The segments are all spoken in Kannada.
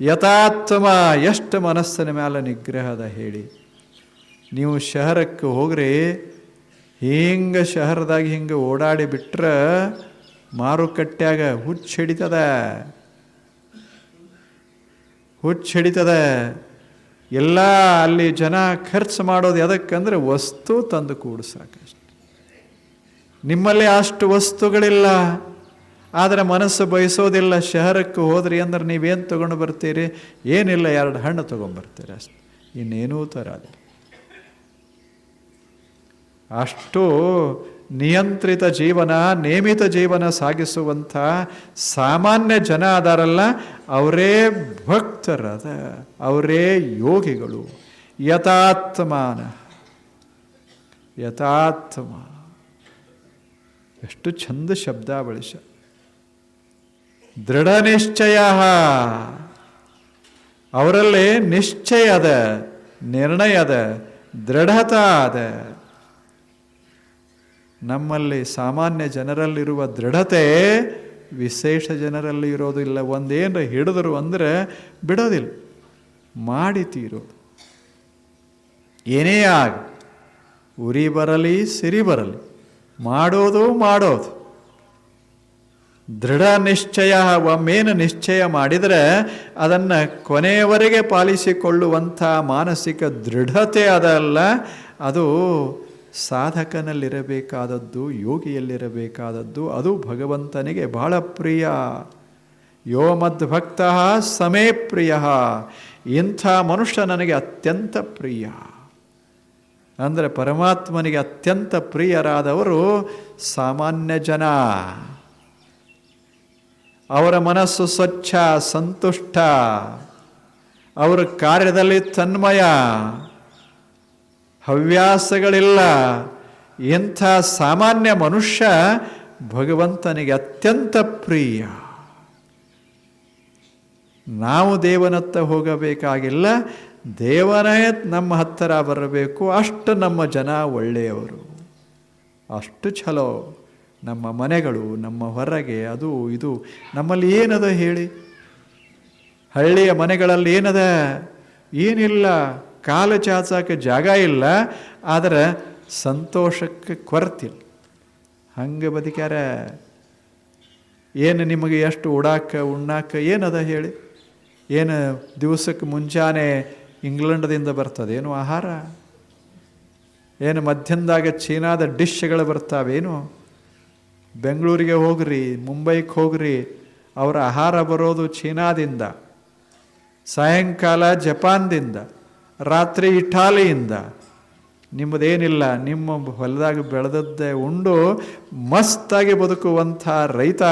ಯಥಾತ್ಮ ಎಷ್ಟು ಮನಸ್ಸಿನ ಮೇಲೆ ನಿಗ್ರಹದ ಹೇಳಿ. ನೀವು ಶಹರಕ್ಕೆ ಹೋಗ್ರಿ, ಹಿಂಗೆ ಶಹರದಾಗ ಹಿಂಗೆ ಓಡಾಡಿ ಬಿಟ್ರೆ ಮಾರುಕಟ್ಟೆಯಾಗ ಹುಚ್ಚು ಹಿಡಿತದ. ಹುಚ್ಚು ಹಿಡಿತದ. ಎಲ್ಲ ಅಲ್ಲಿ ಜನ ಖರ್ಚು ಮಾಡೋದು ಎದಕ್ಕಂದ್ರೆ ವಸ್ತು ತಂದು ಕೂಡಿಸಾಕಷ್ಟು ನಿಮ್ಮಲ್ಲಿ ಅಷ್ಟು ವಸ್ತುಗಳಿಲ್ಲ. ಆದರೆ ಮನಸ್ಸು ಬಯಸೋದಿಲ್ಲ, ಶಹರಕ್ಕೆ ಹೋದ್ರಿ ಅಂದ್ರೆ ನೀವೇನು ತೊಗೊಂಡು ಬರ್ತೀರಿ? ಏನಿಲ್ಲ, ಎರಡು ಹಣ್ಣು ತೊಗೊಂಡ್ಬರ್ತೀರಿ ಅಷ್ಟೆ. ಇನ್ನೇನೂ ತರಲ್ಲ ಅಷ್ಟು ನಿಯಂತ್ರಿತ ಜೀವನ, ನೇಮಿತ ಜೀವನ ಸಾಗಿಸುವಂಥ ಸಾಮಾನ್ಯ ಜನ ಅದಾರಲ್ಲ ಅವರೇ ಭಕ್ತರದ ಅವರೇ ಯೋಗಿಗಳು. ಯಥಾತ್ಮಾನ. ಯಥಾತ್ಮ ಎಷ್ಟು ಚಂದ ಶಬ್ದ ಬಳಸ ದೃಢ ನಿಶ್ಚಯ ಅವರಲ್ಲಿ ನಿಶ್ಚಯ ಅದ, ನಿರ್ಣಯ ಅದ, ದೃಢತಾ ಅದ. ನಮ್ಮಲ್ಲಿ ಸಾಮಾನ್ಯ ಜನರಲ್ಲಿರುವ ದೃಢತೆ ವಿಶೇಷ ಜನರಲ್ಲಿ ಇರೋದಿಲ್ಲ ಒಂದೇನು ಹಿಡಿದ್ರು ಅಂದರೆ ಬಿಡೋದಿಲ್ಲ. ಮಾಡಿ ತೀರೋದು ಏನೇ ಆಗ, ಉರಿ ಬರಲಿ, ಸಿರಿ ಬರಲಿ. ಮಾಡೋದು ಮಾಡೋದು. ದೃಢ ನಿಶ್ಚಯ ಒಮ್ಮೇನು ನಿಶ್ಚಯ ಮಾಡಿದರೆ ಅದನ್ನು ಕೊನೆಯವರೆಗೆ ಪಾಲಿಸಿಕೊಳ್ಳುವಂಥ ಮಾನಸಿಕ ದೃಢತೆ ಅದಲ್ಲ. ಅದು ಸಾಧಕನಲ್ಲಿರಬೇಕಾದದ್ದು, ಯೋಗಿಯಲ್ಲಿರಬೇಕಾದದ್ದು, ಅದು ಭಗವಂತನಿಗೆ ಬಹಳ ಪ್ರಿಯ. ಯೋ ಮದ್ಭಕ್ತ ಸಮೇ ಪ್ರಿಯ. ಇಂಥ ಮನುಷ್ಯ ನನಗೆ ಅತ್ಯಂತ ಪ್ರಿಯ. ಅಂದರೆ ಪರಮಾತ್ಮನಿಗೆ ಅತ್ಯಂತ ಪ್ರಿಯರಾದವರು ಸಾಮಾನ್ಯ ಜನ. ಅವರ ಮನಸ್ಸು ಸ್ವಚ್ಛ, ಸಂತುಷ್ಟ. ಅವರ ಕಾರ್ಯದಲ್ಲಿ ತನ್ಮಯ. ಹವ್ಯಾಸಗಳಿಲ್ಲ. ಇಂಥ ಸಾಮಾನ್ಯ ಮನುಷ್ಯ ಭಗವಂತನಿಗೆ ಅತ್ಯಂತ ಪ್ರಿಯ. ನಾವು ದೇವನತ್ತ ಹೋಗಬೇಕಾಗಿಲ್ಲ. ದೇವನೇ ನಮ್ಮ ಹತ್ತಿರ ಬರಬೇಕು. ಅಷ್ಟು ನಮ್ಮ ಜನ ಒಳ್ಳೆಯವರು. ಅಷ್ಟು ಛಲೋ. ನಮ್ಮ ಮನೆಗಳು, ನಮ್ಮ ಹೊರಗೆ, ಅದು ಇದು. ನಮ್ಮಲ್ಲಿ ಏನದ ಹೇಳಿ? ಹಳ್ಳಿಯ ಮನೆಗಳಲ್ಲಿ ಏನದ? ಏನಿಲ್ಲ. ಕಾಲು ಚಾಚಕ್ಕೆ ಜಾಗ ಇಲ್ಲ. ಆದರೆ ಸಂತೋಷಕ್ಕೆ ಕೊರತಿಲ್ಲ ಹಂಗೆ ಬದುಕ್ಯಾರ. ಏನು ನಿಮಗೆ ಎಷ್ಟು ಉಡಾಕ, ಉಣ್ಣಾಕ ಏನದ ಹೇಳಿ? ಏನು ದಿವಸಕ್ಕೆ ಮುಂಜಾನೆ ಇಂಗ್ಲೆಂಡದಿಂದ ಬರ್ತದೇನು ಆಹಾರ? ಏನು ಮಧ್ಯಾಹ್ನದಾಗ ಚೀನಾದ ಡಿಶ್ಗಳು ಬರ್ತಾವೇನು? ಬೆಂಗಳೂರಿಗೆ ಹೋಗ್ರಿ ಮುಂಬೈಗೆ ಹೋಗ್ರಿ, ಅವರ ಆಹಾರ ಬರೋದು ಚೀನಾದಿಂದ, ಸಾಯಂಕಾಲ ಜಪಾನ್ದಿಂದ, ರಾತ್ರಿ ಇಟಾಲಿಯಿಂದ. ನಿಮ್ಮದೇನಿಲ್ಲ, ನಿಮ್ಮ ಹೊಲದಾಗ ಬೆಳೆದದ್ದೇ ಉಂಡು, ಮಸ್ತಾಗಿ ಬದುಕುವಂಥ ರೈತ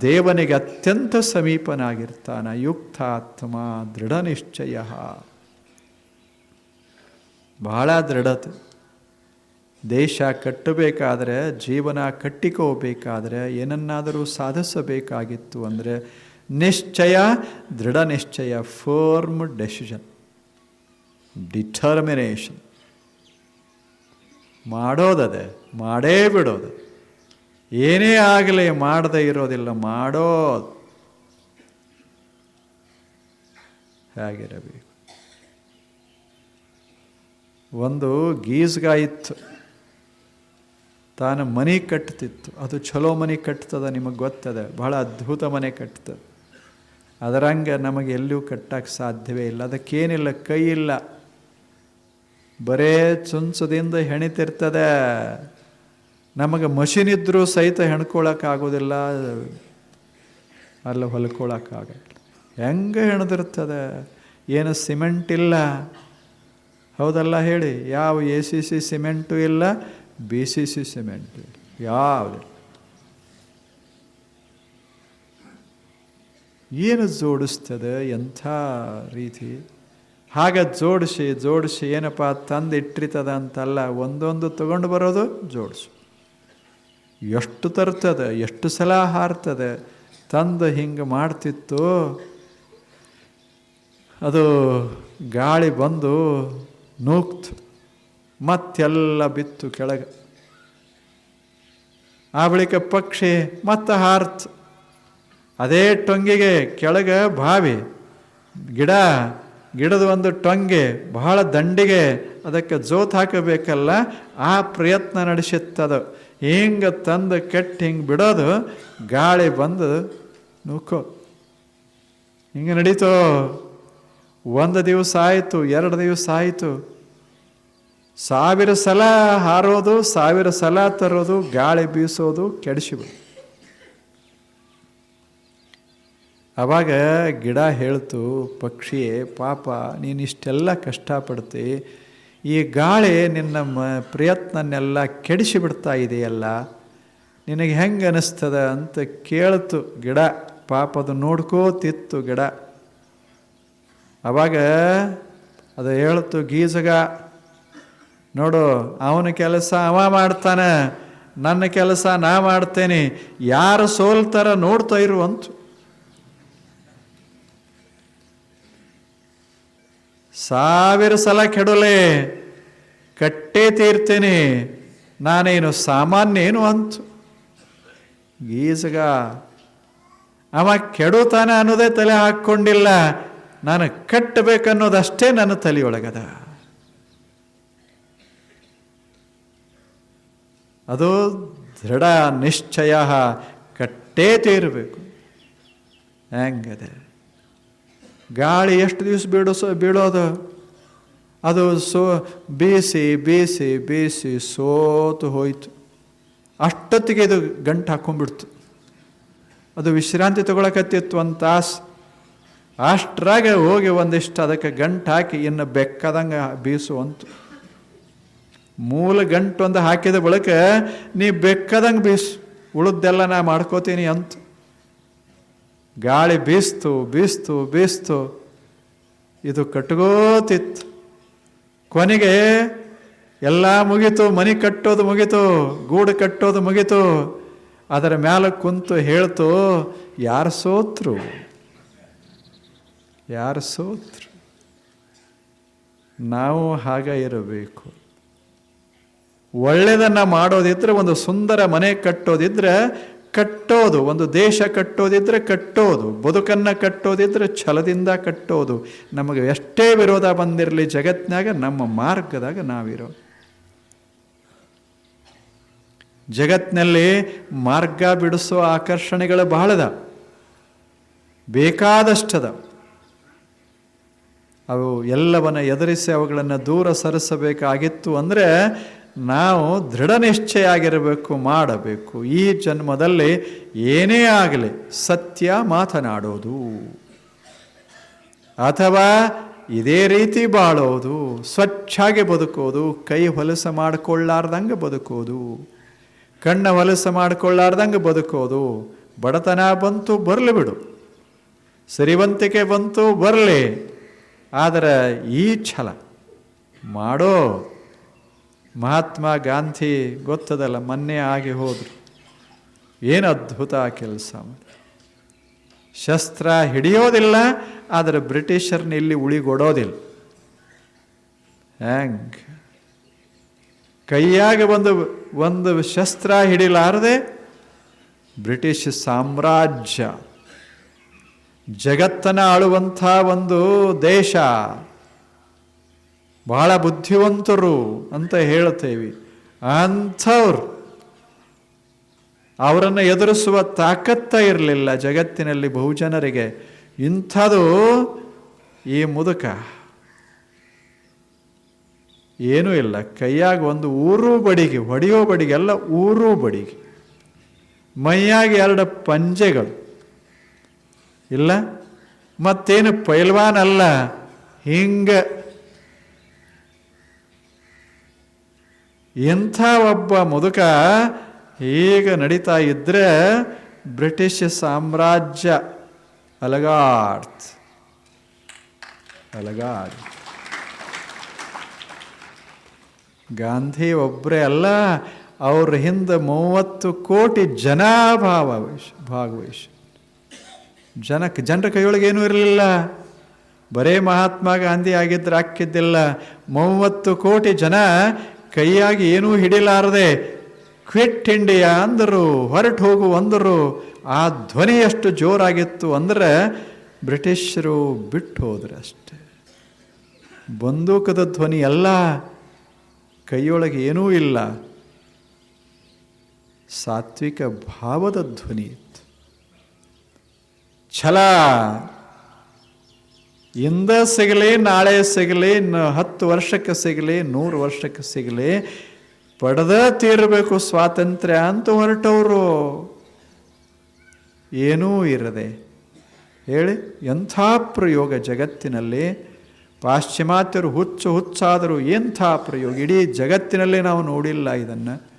ದೇವನಿಗೆ ಅತ್ಯಂತ ಸಮೀಪನಾಗಿರ್ತಾನೆ. ಯುಕ್ತಾತ್ಮ ದೃಢ ನಿಶ್ಚಯ ಬಹಳ ದೃಢತೆ. ದೇಶ ಕಟ್ಟಬೇಕಾದರೆ, ಜೀವನ ಕಟ್ಟಿಕೋಬೇಕಾದರೆ, ಏನನ್ನಾದರೂ ಸಾಧಿಸಬೇಕಾಗಿತ್ತು ಅಂದರೆ ನಿಶ್ಚಯ, ದೃಢ ನಿಶ್ಚಯ ಫರ್ಮ್ ಡೆಸಿಷನ್ ಡಿಟರ್ಮಿನೇಷನ್ ಮಾಡೋದದೆ, ಮಾಡೇ ಬಿಡೋದು. ಏನೇ ಆಗಲಿ ಮಾಡದೇ ಇರೋದಿಲ್ಲ, ಮಾಡೋದು. ಹೇಗಿರಬೇಕು? ಒಂದು ಗೀಸ್ಗ ಇತ್ತು ತಾನು ಮನೆ ಕಟ್ತಿತ್ತು. ಅದು ಚಲೋ ಮನೆ ಕಟ್ತದ ನಿಮಗೆ ಗೊತ್ತದ? ಬಹಳ ಅದ್ಭುತ ಮನೆ ಕಟ್ತದೆ. ಅದರಂಗೆ ನಮಗೆ ಎಲ್ಲೂ ಕಟ್ಟಕ್ಕೆ ಸಾಧ್ಯವೇ ಇಲ್ಲ. ಅದಕ್ಕೇನಿಲ್ಲ, ಕೈ ಇಲ್ಲ. ಬರೇ ಚುಂಚದಿಂದ ಹೆಣಿತಿರ್ತದೆ. ನಮಗೆ ಮಷಿನ್ ಇದ್ದರೂ ಸಹಿತ ಹೆಣ್ಕೊಳಕ್ಕಾಗೋದಿಲ್ಲ ಅಲ್ಲ ಹೊಲ್ಕೊಳಕ್ಕಾಗಲ್ಲ ಹೆಂಗೆ ಹೆಣ್ದಿರ್ತದೆ? ಏನು ಸಿಮೆಂಟ್ ಇಲ್ಲ? ಹೌದಲ್ಲ ಹೇಳಿ. ಯಾವ ಎ ಸಿ ಸಿ ಸಿಮೆಂಟು ಇಲ್ಲ ಬಿ ಸಿ ಸಿ ಸಿಮೆಂಟ್. ಯಾವುದೇ? ಏನು ಜೋಡಿಸ್ತದೆ ಎಂಥ ರೀತಿ? ಹಾಗೆ ಜೋಡಿಸಿ ಜೋಡಿಸಿ ಏನಪ್ಪ ತಂದು ಇಟ್ಟಿರ್ತದ ಅಂತಲ್ಲ ಒಂದೊಂದು ತಗೊಂಡು ಬರೋದು ಜೋಡಿಸು. ಎಷ್ಟು ತರ್ತದೆ, ಎಷ್ಟು ಸಲ ಹಾರ್ತದೆ, ತಂದು ಹಿಂಗೆ ಮಾಡ್ತಿತ್ತು. ಅದು ಗಾಳಿ ಬಂದು ನೂಕ್ತು. ಮತ್ತೆಲ್ಲ ಬಿತ್ತು ಕೆಳಗೆ. ಆ ಬಳಿಕ ಪಕ್ಷಿ ಮತ್ತೆ ಹಾರ್ತು. ಅದೇ ಟೊಂಗಿಗೆ ಕೆಳಗೆ ಬಾವಿ. ಗಿಡ, ಗಿಡದ ಒಂದು ಟೊಂಗೆ ಬಹಳ ದಂಡಿಗೆ ಅದಕ್ಕೆ ಜೋತ್ ಹಾಕಬೇಕಲ್ಲ, ಆ ಪ್ರಯತ್ನ ನಡೆಸಿತ್ತದು ಹಿಂಗೆ ತಂದು ಕೆಟ್ಟು ಹಿಂಗೆ ಬಿಡೋದು, ಗಾಳಿ ಬಂದು ನೂಕೋ. ಹಿಂಗೆ ನಡೀತೋ? ಒಂದು ದಿವಸ ಆಯಿತು, ಎರಡು ದಿವಸ ಆಯಿತು. ಸಾವಿರ ಸಲ ಹಾರೋದು, ಸಾವಿರ ಸಲ ತರೋದು, ಗಾಳಿ ಬೀಸೋದು ಕೆಡಿಸಿಬಿಡು ಅವಾಗ ಗಿಡ ಹೇಳ್ತು, ಪಕ್ಷಿಯೇ, ಪಾಪ, ನೀನು ಇಷ್ಟೆಲ್ಲ ಕಷ್ಟಪಡ್ತಿ, ಈ ಗಾಳಿ ನಿನ್ನ ಮ ಪ್ರಯತ್ನನ್ನೆಲ್ಲ ಕೆಡಿಸಿಬಿಡ್ತಾ ಇದೆಯಲ್ಲ, ನಿನಗೆ ಹೆಂಗೆ ಅನ್ನಿಸ್ತದ ಅಂತ ಕೇಳ್ತು ಗಿಡ. ಪಾಪ, ಅದು ನೋಡ್ಕೋತಿತ್ತು ಗಿಡ. ಅವಾಗ ಅದು ಹೇಳ್ತು, ಗೀಜಗ ನೋಡು, ಅವನ ಕೆಲಸ ಅವ ಮಾಡ್ತಾನೆ, ನನ್ನ ಕೆಲಸ ನಾ ಮಾಡ್ತೇನೆ, ಯಾರು ಸೋಲ್ತಾರ ನೋಡ್ತಾ ಇರುವಂತು ಸಾವಿರ ಸಲ ಕೆಡಲೆ, ಕಟ್ಟೇ ತೀರ್ತೇನೆ, ನಾನೇನು ಸಾಮಾನ್ಯ ಏನು ಅಂತು. ಈಸಗ ಅವ ಕೆಡುತ್ತಾನೆ ಅನ್ನೋದೇ ತಲೆ ಹಾಕ್ಕೊಂಡಿಲ್ಲ, ನಾನು ಕಟ್ಟಬೇಕನ್ನೋದಷ್ಟೇ ನನ್ನ ತಲೆಯೊಳಗದ ಅದು ದೃಢ ನಿಶ್ಚಯ ಕಟ್ಟೇ ತೀರಬೇಕು ಹೆಂಗದೆ? ಗಾಳಿ ಎಷ್ಟು ದಿವಸ ಬೀಳಿಸೋ ಬೀಳೋದು? ಅದು ಸೋ, ಬೀಸಿ ಬೀಸಿ ಬೀಸಿ ಸೋತು ಹೋಯಿತು. ಅಷ್ಟೊತ್ತಿಗೆ ಇದು ಗಂಟು ಹಾಕೊಂಡ್ಬಿಡ್ತು. ಅದು ವಿಶ್ರಾಂತಿ ತಗೊಳಕತ್ತಿತ್ತು ಒಂದು ತಾಸು. ಅಷ್ಟ್ರಾಗೆ ಹೋಗಿ ಒಂದಿಷ್ಟು ಅದಕ್ಕೆ ಗಂಟು ಹಾಕಿ ಇನ್ನು ಬೆಕ್ಕದಂಗೆ ಬೀಸುವಂತು. ಮೂಲ ಗಂಟು ಒಂದು ಹಾಕಿದ ಬಳಿಕ ನೀ ಬೆಕ್ಕದಂಗೆ ಬೀಸು ಉಳಿದೆಲ್ಲ ನಾ ಮಾಡ್ಕೋತೀನಿ ಅಂತ. ಗಾಳಿ ಬೀಸ್ತು ಬೀಸ್ತು ಬೀಸ್ತು. ಇದು ಕಟ್ಗೋತಿತ್ತು ಕೊನೆಗೆ ಎಲ್ಲ ಮುಗೀತು, ಮನೆ ಕಟ್ಟೋದು ಮುಗೀತು, ಗೂಡು ಕಟ್ಟೋದು ಮುಗೀತು. ಅದರ ಮೇಲೆ ಕುಂತು ಹೇಳ್ತು, ಯಾರು ಸೋತ್ರು? ಯಾರು ಸೋತ್ರು? ನಾವು ಹಾಗೆ ಇರಬೇಕು. ಒಳ್ಳೆಯದನ್ನು ಮಾಡೋದಿದ್ರೆ ಒಂದು ಸುಂದರ ಮನೆ ಕಟ್ಟೋದಿದ್ರೆ ಕಟ್ಟೋದು, ಒಂದು ದೇಶ ಕಟ್ಟೋದಿದ್ರೆ ಕಟ್ಟೋದು, ಬದುಕನ್ನು ಕಟ್ಟೋದಿದ್ರೆ ಛಲದಿಂದ ಕಟ್ಟೋದು. ನಮಗೆ ಎಷ್ಟೇ ವಿರೋಧ ಬಂದಿರಲಿ ಜಗತ್ತಿನಾಗ ನಮ್ಮ ಮಾರ್ಗದಾಗ ನಾವಿರೋ ಜಗತ್ತಿನಲ್ಲಿ ಮಾರ್ಗ ಬಿಡಿಸೋ ಆಕರ್ಷಣೆಗಳು ಬಹಳದ. ಬೇಕಾದಷ್ಟದ. ಅವು ಎಲ್ಲವನ್ನ ಎದುರಿಸಿ ಅವುಗಳನ್ನು ದೂರ ಸರಿಸಬೇಕಾಗಿತ್ತು ಅಂದರೆ ನಾವು ದೃಢ ನಿಶ್ಚಯ ಆಗಿರಬೇಕು ಮಾಡಬೇಕು. ಈ ಜನ್ಮದಲ್ಲಿ ಏನೇ ಆಗಲಿ ಸತ್ಯ ಮಾತನಾಡೋದು. ಅಥವಾ ಇದೇ ರೀತಿ ಬಾಳೋದು, ಸ್ವಚ್ಛಾಗಿ ಬದುಕೋದು, ಕೈ ಹೊಲಸ ಮಾಡಿಕೊಳ್ಳಾರ್ದಂಗೆ ಬದುಕೋದು. ಕಣ್ಣ ಹೊಲಸ ಮಾಡಿಕೊಳ್ಳಾರ್ದಂಗೆ ಬದುಕೋದು. ಬಡತನ ಬಂತು ಬರಲಿ ಬಿಡು. ಸರಿವಂತಿಕೆ ಬಂತು ಬರಲಿ. ಆದರೆ ಈ ಛಲ ಮಾಡೋ ಮಹಾತ್ಮ ಗಾಂಧಿ ಗೊತ್ತದಲ್ಲ, ಮೊನ್ನೆ ಆಗಿ ಹೋದರು. ಏನು ಅದ್ಭುತ ಕೆಲಸ ಶಸ್ತ್ರ ಹಿಡಿಯೋದಿಲ್ಲ, ಆದರೆ ಬ್ರಿಟಿಷರ್ನ ಇಲ್ಲಿ ಉಳಿಗೊಡೋದಿಲ್ಲ. ಹ್ಯಾಂಗ್ ಕೈಯಾಗ ಒಂದು ಒಂದು ಶಸ್ತ್ರ ಹಿಡಿಲಾರದೆ ಬ್ರಿಟಿಷ್ ಸಾಮ್ರಾಜ್ಯ. ಜಗತ್ತನ್ನು ಆಳುವಂಥ ಒಂದು ದೇಶ. ಬಹಳ ಬುದ್ಧಿವಂತರು ಅಂತ ಹೇಳ್ತೇವೆ ಅಂಥವ್ರು ಅವರನ್ನು ಎದುರಿಸುವ ತಾಕತ್ತ ಇರಲಿಲ್ಲ ಜಗತ್ತಿನಲ್ಲಿ ಬಹುಜನರಿಗೆ. ಇಂಥದು ಈ ಮುದುಕ. ಏನೂ ಇಲ್ಲ, ಕೈಯಾಗ ಒಂದು ಊರು ಬಡಿಗೆ, ಹೊಡೆಯೋ ಬಡಿಗೆ ಎಲ್ಲ ಊರು ಬಡಿಗೆ. ಮೈಯಾಗಿ ಎರಡು ಪಂಜೆಗಳು. ಇಲ್ಲ, ಮತ್ತೇನು ಪೈಲ್ವಾನ್ ಅಲ್ಲ, ಹಿಂಗೆ ಎಂಥ ಒಬ್ಬ ಮುದುಕ ಹೀಗೆ ನಡೀತಾ ಇದ್ದರೆ ಬ್ರಿಟಿಷ್ ಸಾಮ್ರಾಜ್ಯ ಅಲಗಾಡ್ತ್. ಅಲಗಾಡ್ ಗಾಂಧಿ ಒಬ್ಬರೇ ಅಲ್ಲ, ಅವ್ರ ಹಿಂದೆ ಮೂವತ್ತು ಕೋಟಿ ಜನ ಭಾವವಹಿಸ ಭಾಗವಹಿಸ ಜನಕ್ಕೆ ಜನರ ಕೈಯೊಳಗೆ ಏನೂ ಇರಲಿಲ್ಲ. ಬರೇ ಮಹಾತ್ಮ ಗಾಂಧಿ ಆಗಿದ್ದರೆ ಹಾಕಿದ್ದಿಲ್ಲ. ಮೂವತ್ತು ಕೋಟಿ ಜನ ಕೈಯಾಗಿ ಏನೂ ಹಿಡಿಲಾರದೆ, ಕ್ವಿಟ್ ಇಂಡಿಯಾ ಅಂದರು, ಹೊರಟು ಹೋಗು ಅಂದರು. ಆ ಧ್ವನಿ ಎಷ್ಟು ಜೋರಾಗಿತ್ತು ಅಂದರೆ ಬ್ರಿಟಿಷರು ಬಿಟ್ಟು ಹೋದ್ರೆ ಅಷ್ಟೆ. ಬಂದೂಕದ ಧ್ವನಿ ಎಲ್ಲ ಕೈಯೊಳಗೆ ಏನೂ ಇಲ್ಲ. ಸಾತ್ವಿಕ ಭಾವದ ಧ್ವನಿ ಇತ್ತು. ಛಲ! ಇಂದ ಸಿಗಲಿ, ನಾಳೆ ಸಿಗಲಿ ಹತ್ತು ವರ್ಷಕ್ಕೆ ಸಿಗಲಿ, ನೂರು ವರ್ಷಕ್ಕೆ ಸಿಗಲಿ, ಪಡೆದ ತೀರಬೇಕು ಸ್ವಾತಂತ್ರ್ಯ ಅಂತ ಹೊರಟವರು. ಏನೂ ಇರದೆ ಹೇಳಿ, ಎಂಥ ಪ್ರಯೋಗ ಜಗತ್ತಿನಲ್ಲಿ? ಪಾಶ್ಚಿಮಾತ್ಯರು ಹುಚ್ಚು ಹುಚ್ಚಾದರೂ ಎಂಥ ಪ್ರಯೋಗ? ಇಡೀ ಜಗತ್ತಿನಲ್ಲಿ ನಾವು ನೋಡಿಲ್ಲ ಇದನ್ನು.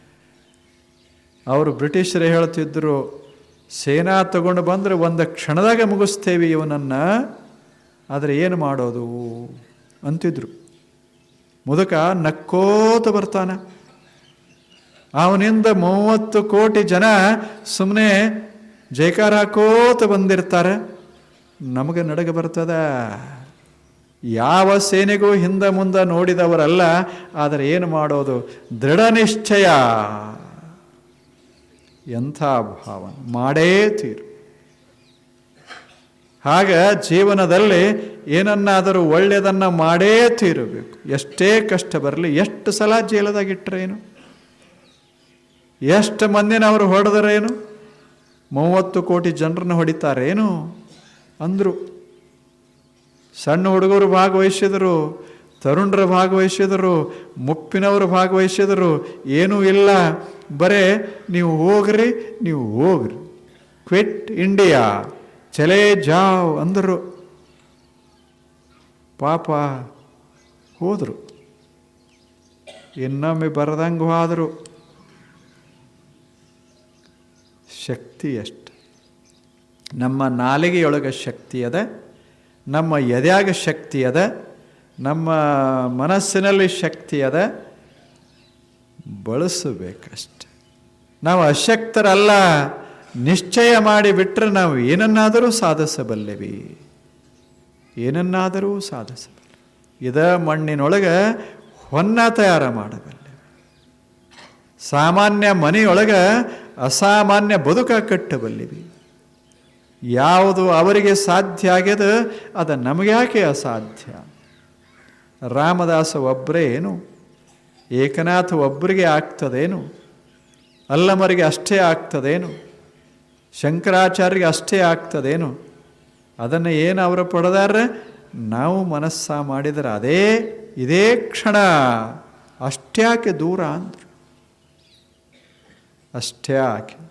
ಅವರು ಬ್ರಿಟಿಷರು ಹೇಳ್ತಿದ್ದರು ಸೇನಾ ತಗೊಂಡು ಬಂದರೆ ಒಂದು ಕ್ಷಣದಾಗ ಮುಗಿಸ್ತೇವೆ ಇವನನ್ನು. ಆದರೆ ಏನು ಮಾಡೋದು? ಅಂತಿದ್ರು. ಮುದುಕ ನಕ್ಕೋತ ಬರ್ತಾನೆ. ಅವನಿಂದ ಮೂವತ್ತು ಕೋಟಿ ಜನ ಸುಮ್ಮನೆ ಜೈಕಾರ ಹಾಕೋತ ಬಂದಿರ್ತಾರೆ. ನಮಗೆ ನಡಗ ಬರ್ತದ. ಯಾವ ಸೇನೆಗೂ ಹಿಂದೆ ಮುಂದೆ ನೋಡಿದವರಲ್ಲ, ಆದರೆ ಏನು ಮಾಡೋದು? ದೃಢ ನಿಶ್ಚಯ. ಎಂಥ ಭಾವನೆ. ಮಾಡೇ ತೀರು. ಹಾಗ ಜೀವನದಲ್ಲಿ ಏನನ್ನಾದರೂ ಒಳ್ಳೆಯದನ್ನು ಮಾಡೇ ತೀರಬೇಕು. ಎಷ್ಟೇ ಕಷ್ಟ ಬರಲಿ, ಎಷ್ಟು ಸಲ ಜೇಲದಾಗಿಟ್ಟರೇನು ಎಷ್ಟು ಮಂದಿನ ಅವರು ಹೊಡೆದರೇನು ಮೂವತ್ತು ಕೋಟಿ ಜನರನ್ನು ಹೊಡಿತಾರೇನು ಅಂದರು. ಸಣ್ಣ ಹುಡುಗರು ಭಾಗವಹಿಸಿದರು, ತರುಣರು ಭಾಗವಹಿಸಿದರು, ಮುಪ್ಪಿನವರು ಭಾಗವಹಿಸಿದರು, ಏನೂ ಇಲ್ಲ. ಬರೇ ನೀವು ಹೋಗ್ರಿ ನೀವು ಹೋಗ್ರಿ. Quit India. ಚಲೇ ಜಾವ್ ಅಂದರು. ಪಾಪ ಹೋದರು. ಇನ್ನೊಮ್ಮೆ ಬರದಂಗೆ ಹೋದರು. ಶಕ್ತಿ ಎಷ್ಟು? ನಮ್ಮ ನಾಲಿಗೆಯೊಳಗೆ ಶಕ್ತಿ ಅದ, ನಮ್ಮ ಎದೆಯಾಗ ಶಕ್ತಿ ಅದ, ನಮ್ಮ ಮನಸ್ಸಿನಲ್ಲಿ ಶಕ್ತಿ ಅದ. ಬಳಸಬೇಕಷ್ಟೆ. ನಾವು ಅಶಕ್ತರಲ್ಲ. ನಿಶ್ಚಯ ಮಾಡಿ ಬಿಟ್ಟರೆ ನಾವು ಏನನ್ನಾದರೂ ಸಾಧಿಸಬಲ್ಲೆವಿ. ಏನನ್ನಾದರೂ ಸಾಧಿಸಬಲ್ಲೆ. ಇದ ಮಣ್ಣಿನೊಳಗೆ ಹೊನ್ನ ತಯಾರ ಮಾಡಬಲ್ಲೆ ಸಾಮಾನ್ಯ ಮನೆಯೊಳಗೆ ಅಸಾಮಾನ್ಯ ಬದುಕ ಕಟ್ಟಬಲ್ಲಿವಿ. ಯಾವುದು ಅವರಿಗೆ ಸಾಧ್ಯ ಆಗ್ಯದ ಅದು ನಮಗ್ಯಾಕೆ ಅಸಾಧ್ಯ? ರಾಮದಾಸ ಒಬ್ಬರೇ ಏನು? ಏಕನಾಥ ಒಬ್ಬರಿಗೆ ಆಗ್ತದೇನು? ಅಲ್ಲಮರಿಗೆ ಅಷ್ಟೇ ಆಗ್ತದೇನು? ಶಂಕರಾಚಾರ್ಯರಿಗೆ ಅಷ್ಟೇ ಆಗ್ತದೇನು? ಅದನ್ನು ಏನು ಅವರು ಪಡೆದಾರೆ ನಾವು ಮನಸ್ಸ ಮಾಡಿದರೆ ಅದೇ, ಇದೇ ಕ್ಷಣ. ಅಷ್ಟ್ಯಾಕೆ ದೂರ ಅಂದರು. ಅಷ್ಟ್ಯಾಕೆ.